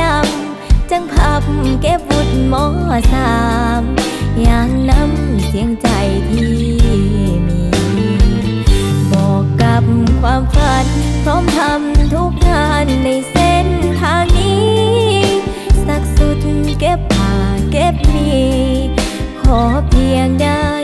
ลำ จังพับเก็บบุตรมอสามอย่างน้ำเสียงใจที่มี บอกกับความฝัน พร้อมทำทุกงานในเส้นทางนี้ สักสุดเก็บผ้าเก็บมี ขอเพียงได้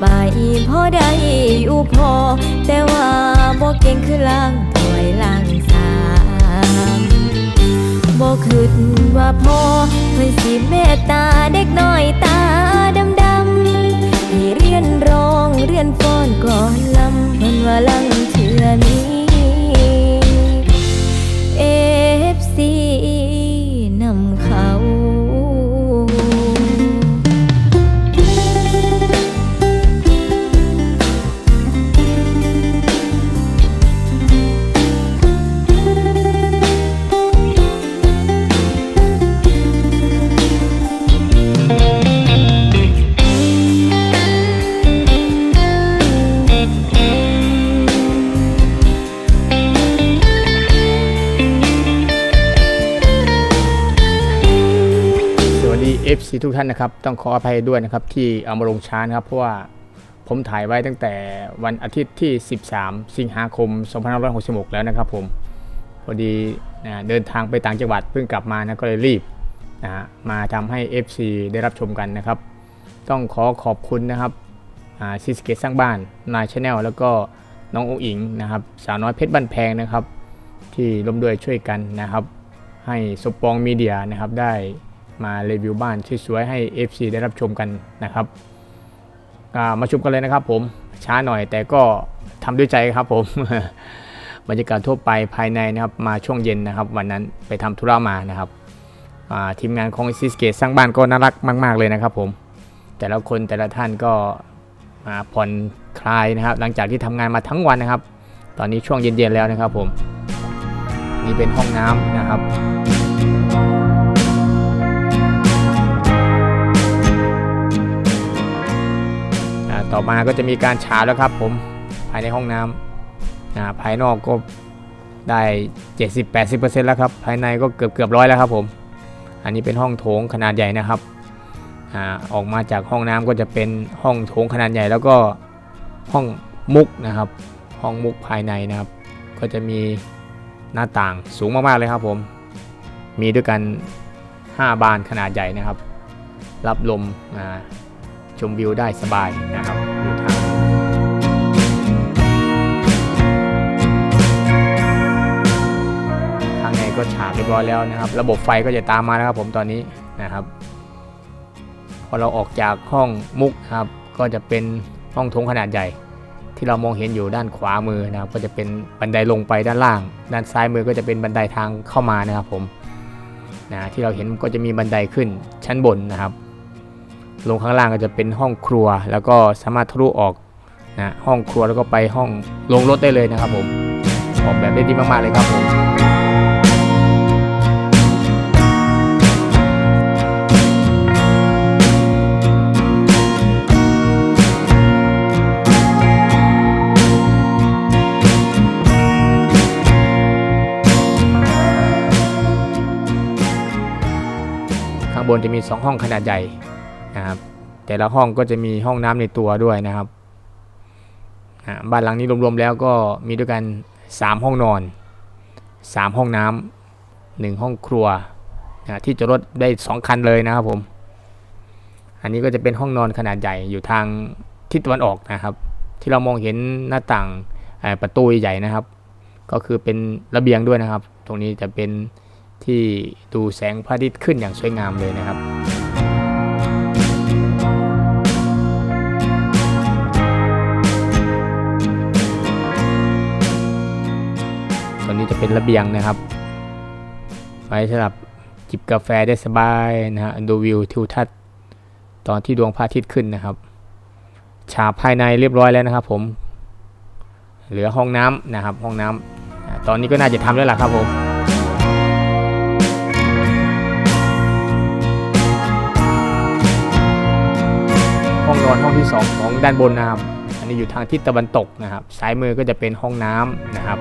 ไปพอได้อยู่พอ แต่ว่าบ่เก่งคือล่างถ้วยล่างสามบ่คิดว่าพ่อเพิ่นสิเมตตาเด็กน้อยตาดำดำให้เรียนร้องเรียนฟ้อนก่อนลำเพิ่นว่าลังเท FC ทุกท่านนะครับ ต้องขออภัยด้วยนะครับ ที่เอามาลงช้านะครับ เพราะว่าผมถ่ายไว้ตั้งแต่วันอาทิตย์ที่ 13 สิงหาคม 2566 แล้วนะครับผมพอดีนะเดินทางไปต่างจังหวัดเพิ่งกลับมานะก็เลยรีบนะมาทำให้ FC ได้รับชมกันนะครับ ต้องขอขอบคุณนะครับซิสเกตสร้างบ้านนายชาแนลแล้วก็น้ององอิงนะครับสาวน้อยเพชรบ้านแพงนะครับ ที่ร่วมด้วยช่วยกันนะครับ ให้สปองมีเดียนะครับได้ มารีวิวบ้านสวยๆให้ FC ได้รับชมกันนะครับมาชมกันเลยนะครับผมช้าหน่อยแต่ก็ทำด้วยใจครับผมบรรยากาศทั่วไปภายในนะครับมาช่วงเย็นนะครับ วันนั้นไปทำธุระมานะครับทีมงานของซิสเกตสร้างบ้านก็น่ารักมาก ๆเลยนะครับผมแต่ละคนแต่ละท่านก็อ่าผ่อนคลายนะครับ หลังจากที่ทำงานมาทั้งวันนะครับ ตอนนี้ช่วงเย็นๆแล้วนะครับผมนี่เป็นห้องน้ำนะครับ ต่อมาก็จะมีการฉาบแล้วครับผมภายในห้องน้ำอ่าภายนอกก็ได้ 70-80%แล้วครับภายในก็เกือบเกือบร้อยแล้วครับผม อันนี้เป็นห้องโถงขนาดใหญ่นะครับออกมาจากห้องน้ำก็จะเป็นห้องโถงขนาดใหญ่ แล้วก็ห้องมุกนะครับ ห้องมุกภายในนะครับ ก็จะมีหน้าต่างสูงมากๆเลยครับผม มีด้วยกัน 5 บานขนาดใหญ่นะครับ รับลมอ ชมวิวได้สบายนะครับอยู่ทางข้างในก็ฉาบเรียบร้อยแล้วนะครับ ระบบไฟก็จะตามมาแล้วครับผมตอนนี้นะครับ พอเราออกจากห้องมุกนะครับ ก็จะเป็นห้องโถงขนาดใหญ่ ที่เรามองเห็นอยู่ด้านขวามือนะครับ ก็จะเป็นบันไดลงไปด้านล่าง ด้านซ้ายมือก็จะเป็นบันไดทางเข้ามานะครับผมนะที่เราเห็นก็จะมีบันไดขึ้นชั้นบนนะครับ ลงข้างล่างก็จะเป็นห้องครัว แล้วก็สามารถทะลุออกนะห้องครัวแล้วก็ไปห้องลงรถได้เลยนะครับผมออกแบบได้ดีมากๆเลยครับผมข้างบบนจะมี 2 ห้องขนาดใหญ่ นะครับ แต่ละห้องก็จะมีห้องน้ำในตัวด้วยนะครับบ้านหลังนี้รวมๆแล้วก็มีด้วยกัน 3 ห้องนอน 3 ห้องน้ำหนึ่งห้องครัวนะที่จอดรถได้ 2 คันเลยนะครับผม อันนี้ก็จะเป็นห้องนอนขนาดใหญ่อยู่ทางทิศตะวันออกนะครับ ที่เรามองเห็นหน้าต่างประตูใหญ่นะครับ ก็คือเป็นระเบียงด้วยนะครับ ตรงนี้จะเป็นที่ดูแสงพระอาทิตย์ขึ้นอย่างสวยงามเลยนะครับ จะเป็นระเบียงนะครับ ไว้สำหรับจิบกาแฟได้สบายนะฮะดูวิวทิวทัศน์ตอนที่ดวงพระอาทิตย์ขึ้นนะครับ ฉาบภายในเรียบร้อยแล้วนะครับ ผม เหลือห้องน้ำนะครับ ห้องน้ำตอนนี้ก็น่าจะทำแล้วล่ะครับผมห้องนอนห้องที่ 2 ของด้านบนนะครับ อันนี้อยู่ทางทิศตะวันตกนะครับ ซ้ายมือก็จะเป็นห้องน้ำนะครับ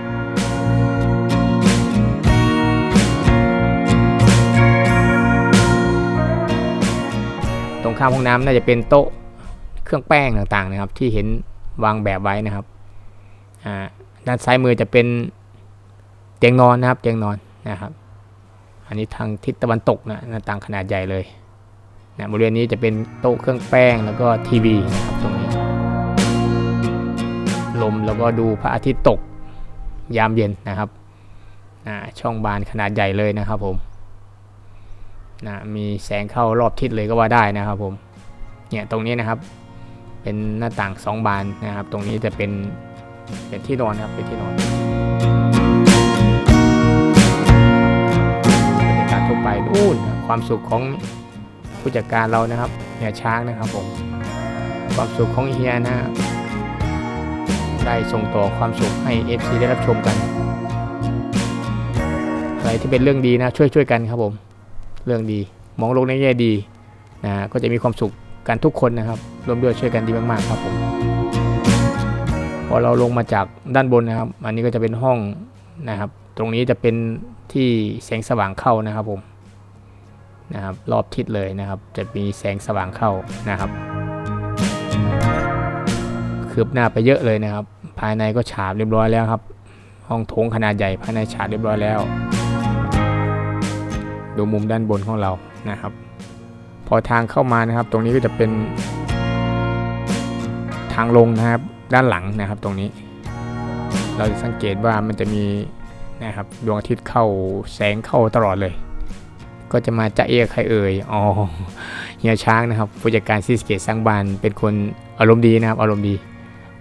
ข้ามห้องน้ำน่าจะเป็นโต๊ะเครื่องแป้งต่างๆนะครับ ที่เห็นวางแบบไว้นะครับด้านซ้ายมือจะเป็นเตียงนอนนะครับเตียงนอนนะครับ อันนี้ทางทิศตะวันตกนะหน้าต่างขนาดใหญ่เลยนะบริเวณนี้จะเป็นโต๊ะเครื่องแป้งแล้วก็ทีวีนะครับตรงนี้ ลมแล้วก็ดูพระอาทิตย์ตกยามเย็นนะครับช่องบานขนาดใหญ่เลยนะครับผม นะมีแสงเข้ารอบทิศเลยก็ว่าได้นะครับผมเนี่ยตรงนี้นะครับ เป็นหน้าต่างสองบานนะครับ ตรงนี้จะเป็นเป็นที่นอนนะครับเป็นที่นอนบรรยากาศทั่วไปนู่นะความสุขของผู้จัดการเรานะครับเฮียช้างนะครับผมความสุขของเฮียนะได้ส่งต่อความสุขให้ FC ได้รับชมกันอะไรที่เป็นเรื่องดีนะช่วยช่วยๆกันครับผม เรื่องดี มองโลกในแง่ดีนะก็จะมีความสุขกันทุกคนนะครับร่วมด้วยช่วยกันดีมากๆครับผมพอเราลงมาจากด้านบนนะครับ อันนี้ก็จะเป็นห้องนะครับ ตรงนี้จะเป็นที่แสงสว่างเข้านะครับผมนะครับ รอบทิศเลยนะครับ จะมีแสงสว่างเข้านะครับคืบหน้าไปเยอะเลยนะครับ ภายในก็ฉาบเรียบร้อยแล้วครับ ห้องโถงขนาดใหญ่ภายในฉาบเรียบร้อยแล้ว ดูมุมด้านบนของเรานะครับ พอทางเข้ามานะครับ ตรงนี้ก็จะเป็น ทางลงนะครับด้านหลังนะครับตรงนี้ เราจะสังเกตว่ามันจะมีนะครับดวงอาทิตย์เข้าแสงเข้าตลอดเลย ก็จะมาจะเอะใครเอ่ยอ๋อเฮียช้างนะครับผู้จัดการซีสเกตสร้างบ้านเป็นคนอารมณ์ดีนะครับ อารมณ์ดี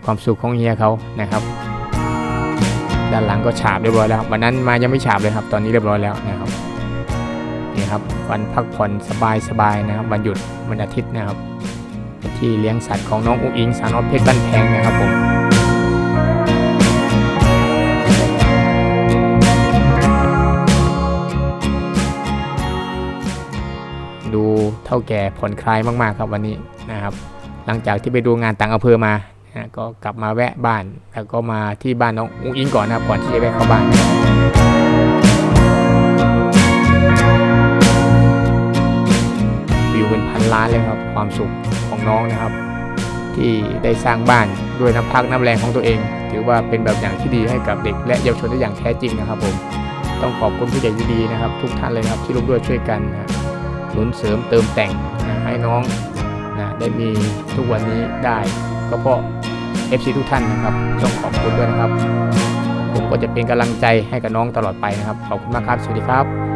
ความสุขของเฮียเขานะครับ ด้านหลังก็ฉาบเรียบร้อยแล้ววันนั้นมายังไม่ฉาบเลยครับ ตอนนี้เรียบร้อยแล้วนะครับ นี่ครับวันพักผ่อนสบายๆนะครับวันหยุดวันอาทิตย์นะครับ ที่เลี้ยงสัตว์ของน้องอุ้งอิงสาวนอตเพชรบ้านแพงนะครับผมดูเท่าแก่ผ่อนคลายมากๆครับวันนี้นะครับ หลังจากที่ไปดูงานต่างอำเภอมานะก็กลับมาแวะบ้านแล้วก็มาที่บ้านน้องอุ้งอิงก่อนนะครับก่อนที่จะแวะเข้าบ้าน วิวเป็นพันล้านเลยครับ ความสุขของน้องนะครับ ที่ได้สร้างบ้านด้วยน้ำพักน้ำแรงของตัวเอง ถือว่าเป็นแบบอย่างที่ดีให้กับเด็ก และเยาวชนได้อย่างแท้จริงนะครับ ผมต้องขอบคุณผู้ใหญ่ดีนะครับ ทุกท่านเลยครับที่ร่วมด้วยช่วยกันนะหนุนเสริมเติมแต่งนะให้น้องนะได้มีทุกวันนี้ได้ก็เพราะ FC ทุกท่านนะครับ ต้องขอบคุณด้วยนะครับ ผมก็จะเป็นกำลังใจให้กับน้องตลอดไปนะครับ ขอบคุณมากครับ สวัสดีครับ